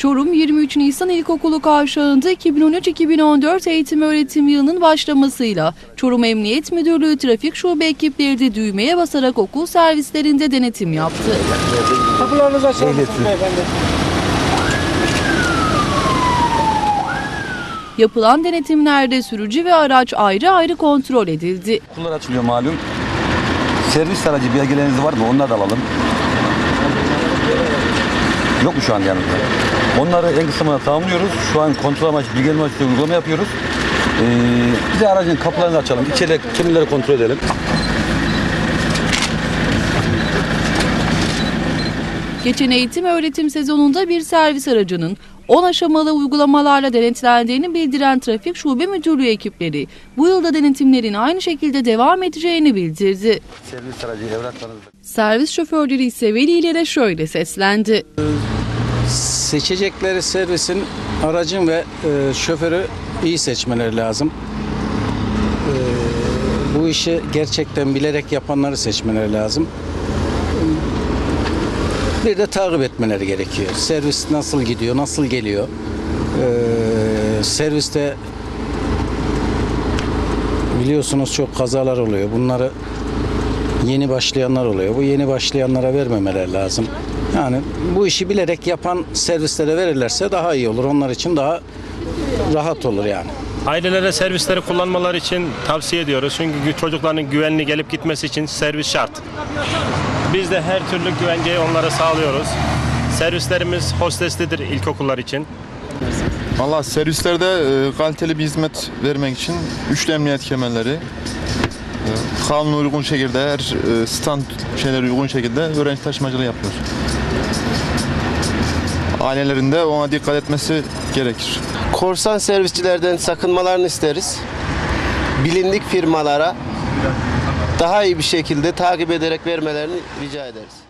Çorum 23 Nisan İlkokulu kavşağında 2013-2014 eğitim öğretim yılının başlamasıyla Çorum Emniyet Müdürlüğü Trafik Şube ekipleri de düğmeye basarak okul servislerinde denetim yaptı. Kapılarınızı açar mısınız beyefendi? Yapılan denetimlerde sürücü ve araç ayrı ayrı kontrol edildi. Okullar açılıyor malum. Servis aracı belgeleriniz var mı? Onları da alalım. Yok mu şu an yanımızda? Onları en kısa zamanda tamamlıyoruz. Şu an kontrol amaçlı, bilgilenme amaçlı uygulama yapıyoruz. Ee, bir de aracın kapılarını açalım. İçeri kimleri kontrol edelim. Geçen eğitim öğretim sezonunda bir servis aracının 10 aşamalı uygulamalarla denetlendiğini bildiren Trafik Şube Müdürlüğü ekipleri bu yılda denetimlerin aynı şekilde devam edeceğini bildirdi. Servis aracı evraklarınızı Servis şoförleri ise velilere şöyle seslendi. Seçecekleri servisin aracın ve e, şoförü iyi seçmeleri lazım. E, bu işi gerçekten bilerek yapanları seçmeleri lazım. Bir de takip etmeleri gerekiyor. Servis nasıl gidiyor, nasıl geliyor. E, serviste biliyorsunuz çok kazalar oluyor. Bunları yeni başlayanlar oluyor. Bu yeni başlayanlara vermemeleri lazım. Yani bu işi bilerek yapan servislere verirlerse daha iyi olur. Onlar için daha rahat olur yani. Ailelere servisleri kullanmaları için tavsiye ediyoruz. Çünkü çocukların güvenli gelip gitmesi için servis şart. Biz de her türlü güvenceyi onlara sağlıyoruz. Servislerimiz hosteslidir ilkokullar için. Valla servislerde e, kaliteli bir hizmet vermek için üçlü emniyet kemerleri, kanuna uygun şekilde her e, stand şeyler uygun şekilde öğrenci taşımacılığı yapıyoruz. Ailelerin de ona dikkat etmesi gerekir. korsan servisçilerden sakınmalarını isteriz. Bilindik firmalara daha iyi bir şekilde takip ederek vermelerini rica ederiz.